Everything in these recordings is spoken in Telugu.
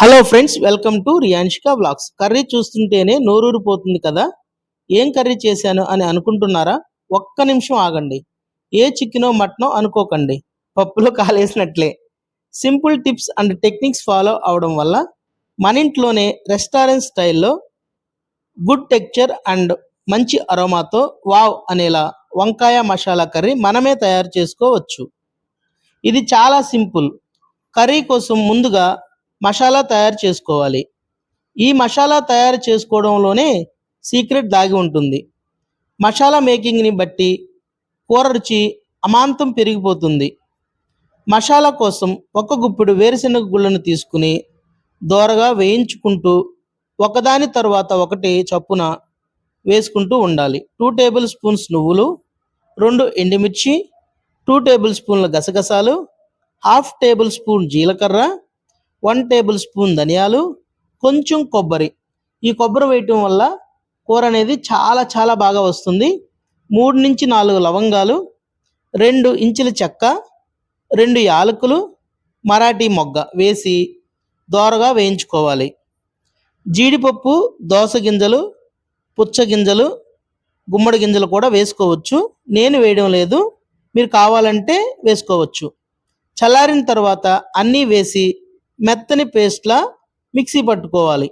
Hello friends welcome to Riyanshika blogs curry చూస్తుంటేనే నోరూరిపోతుంది కదా? ఏం కర్రీ చేశాను అని అనుకుంటున్నారా? ఒక్క నిమిషం ఆగండి. ఏ చికెనో మటనో అనుకోకండి. పప్పులో కాలేసినట్లే. Simple tips and techniques follow అవడం వల్ల మన ఇంట్లోనే రెస్టారెంట్ స్టైల్లో గుడ్ టెక్చర్ అండ్ మంచి అరోమాతో వావ్ అనేలా వంకాయ మసాలా కర్రీ మనమే తయారు చేసుకోవచ్చు. ఇది చాలా సింపుల్. కర్రీ కోసం ముందుగా మసాలా తయారు చేసుకోవాలి. ఈ మసాలా తయారు చేసుకోవడంలోనే సీక్రెట్ దాగి ఉంటుంది. మసాలా మేకింగ్ని బట్టి కూర రుచి అమాంతం పెరిగిపోతుంది. మసాలా కోసం ఒక గుప్పెడు వేరుశెనగ గుళ్ళను తీసుకుని దోరగా వేయించుకుంటూ ఒకదాని తర్వాత ఒకటి చప్పున వేసుకుంటూ ఉండాలి. టూ టేబుల్ స్పూన్స్ నువ్వులు రెండు ఎండుమిర్చి టూ టేబుల్ స్పూన్ల గసగసాలు హాఫ్ టేబుల్ స్పూన్ జీలకర్ర వన్ టేబుల్ స్పూన్ ధనియాలు కొంచెం కొబ్బరి. ఈ కొబ్బరి వేయటం వల్ల కూర అనేది చాలా చాలా బాగా వస్తుంది. మూడు నుంచి నాలుగు లవంగాలు రెండు ఇంచుల చెక్క రెండు యాలకులు మరాఠీ మొగ్గ వేసి దోరగా వేయించుకోవాలి. జీడిపప్పు దోస గింజలు పుచ్చగింజలు గుమ్మడి గింజలు కూడా వేసుకోవచ్చు. నేను వేయడం లేదు. మీరు కావాలంటే వేసుకోవచ్చు. చల్లారిన తర్వాత అన్నీ వేసి మెత్తని పేస్ట్లా మిక్సీ పట్టుకోవాలి.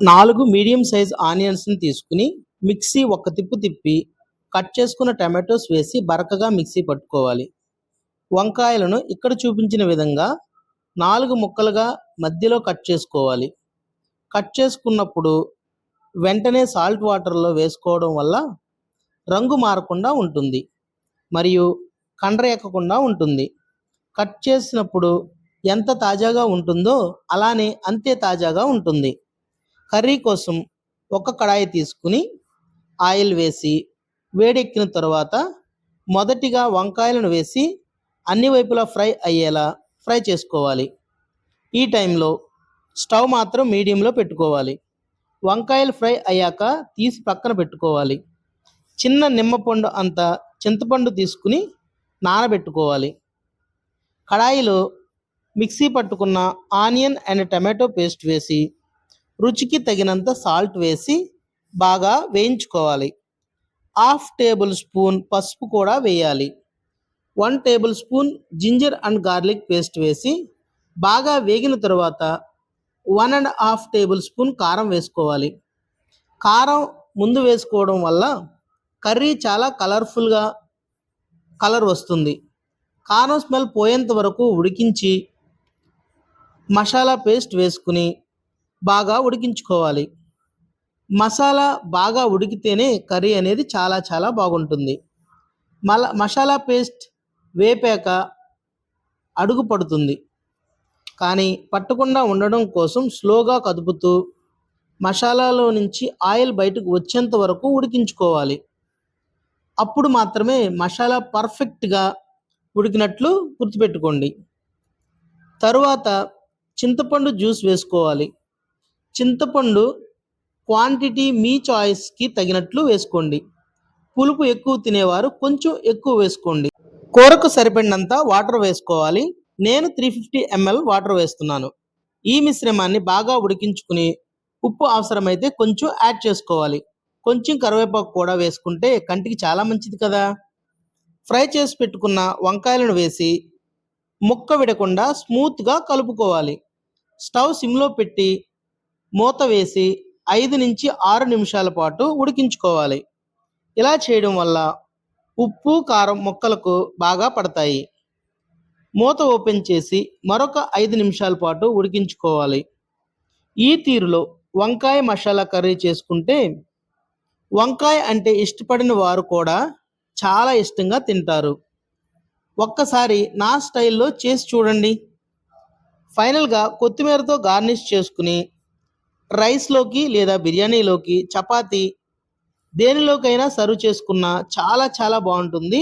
నాలుగు మీడియం సైజ్ ఆనియన్స్ని తీసుకుని మిక్సీ ఒక తిప్పు తిప్పి కట్ చేసుకున్న టమాటోస్ వేసి బరకగా మిక్సీ పట్టుకోవాలి. వంకాయలను ఇక్కడ చూపించిన విధంగా నాలుగు ముక్కలుగా మధ్యలో కట్ చేసుకోవాలి. కట్ చేసుకున్నప్పుడు వెంటనే సాల్ట్ వాటర్లో వేసుకోవడం వల్ల రంగు మారకుండా ఉంటుంది. మరియు కండ్ర ఎక్కకుండా ఉంటుంది. కట్ చేసినప్పుడు ఎంత తాజాగా ఉంటుందో అలానే అంతే తాజాగా ఉంటుంది. కర్రీ కోసం ఒక కడాయి తీసుకుని ఆయిల్ వేసి వేడెక్కిన తర్వాత మొదటిగా వంకాయలను వేసి అన్ని వైపులా ఫ్రై అయ్యేలా ఫ్రై చేసుకోవాలి. ఈ టైంలో స్టవ్ మాత్రం మీడియంలో పెట్టుకోవాలి. వంకాయలు ఫ్రై అయ్యాక తీసి పక్కన పెట్టుకోవాలి. చిన్న నిమ్మపండు అంత చింతపండు తీసుకుని నానబెట్టుకోవాలి. కడాయిలో మిక్సీ పట్టుకున్న ఆనియన్ అండ్ టమాటో పేస్ట్ వేసి రుచికి తగినంత సాల్ట్ వేసి బాగా వేయించుకోవాలి. హాఫ్ టేబుల్ స్పూన్ పసుపు కూడా వేయాలి. One tablespoon ginger and garlic paste వేసి బాగా వేగిన తర్వాత one and half table spoon కారం వేసుకోవాలి. కారం ముందు వేసుకోవడం వల్ల కర్రీ చాలా కలర్ఫుల్గా కలర్ వస్తుంది. కారం స్మెల్ పోయేంత వరకు ఉడికించి మసాలా పేస్ట్ వేసుకుని బాగా ఉడికించుకోవాలి. మసాలా బాగా ఉడికితేనే కర్రీ అనేది చాలా చాలా బాగుంటుంది. మల మసాలా పేస్ట్ వేపాక అడుగు పడుతుంది. కానీ పట్టకుండా ఉండడం కోసం స్లోగా కదుపుతూ మసాలాలో నుంచి ఆయిల్ బయటకు వచ్చేంత వరకు ఉడికించుకోవాలి. అప్పుడు మాత్రమే మసాలా పర్ఫెక్ట్గా ఉడికినట్లు గుర్తుపెట్టుకోండి. తరువాత చింతపండు జ్యూస్ వేసుకోవాలి. చింతపండు క్వాంటిటీ మీ చాయిస్కి తగినట్లు వేసుకోండి. పులుపు ఎక్కువ తినేవారు కొంచెం ఎక్కువ వేసుకోండి. కూరకు సరిపడినంత వాటర్ వేసుకోవాలి. నేను త్రీ ఫిఫ్టీ ఎంఎల్ వాటర్ వేస్తున్నాను. ఈ మిశ్రమాన్ని బాగా ఉడికించుకుని ఉప్పు అవసరమైతే కొంచెం యాడ్ చేసుకోవాలి. కొంచెం కరివేపాకు కూడా వేసుకుంటే కంటికి చాలా మంచిది కదా. ఫ్రై చేసి పెట్టుకున్న వంకాయలను వేసి ముక్క విడకుండా స్మూత్గా కలుపుకోవాలి. స్టవ్ సిమ్లో పెట్టి మూత వేసి ఐదు నుంచి ఆరు నిమిషాల పాటు ఉడికించుకోవాలి. ఇలా చేయడం వల్ల ఉప్పు కారం ముక్కలకు బాగా పడతాయి. మూత ఓపెన్ చేసి మరొక ఐదు నిమిషాల పాటు ఉడికించుకోవాలి. ఈ తీరులో వంకాయ మసాలా కర్రీ చేసుకుంటే వంకాయ అంటే ఇష్టపడిన వారు కూడా చాలా ఇష్టంగా తింటారు. ఒక్కసారి నా స్టైల్లో చేసి చూడండి. ఫైనల్గా కొత్తిమీరతో గార్నిష్ చేసుకుని రైస్లోకి లేదా బిర్యానీలోకి చపాతి దేనిలోకైనా సర్వ్ చేసుకున్న చాలా చాలా బాగుంటుంది.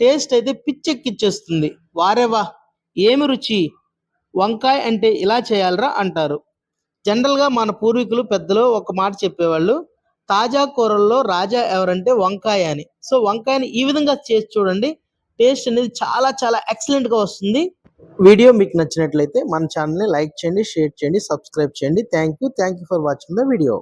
టేస్ట్ అయితే పిచ్చెక్కిచ్చేస్తుంది. వారేవా ఏమి రుచి? వంకాయ అంటే ఇలా చేయాలరా అంటారు. జనరల్గా మన పూర్వీకులు పెద్దలు ఒక మాట చెప్పేవాళ్ళు తాజా కూరల్లో రాజా ఎవరంటే వంకాయ అని. సో వంకాయని ఈ విధంగా చేసి చూడండి టేస్ట్ అనేది చాలా చాలా ఎక్సలెంట్గా వస్తుంది. వీడియో మీకు నచ్చినట్లయితే మన ఛానల్ని లైక్ చేయండి షేర్ చేయండి సబ్స్క్రైబ్ చేయండి. Thank you thank you for watching the video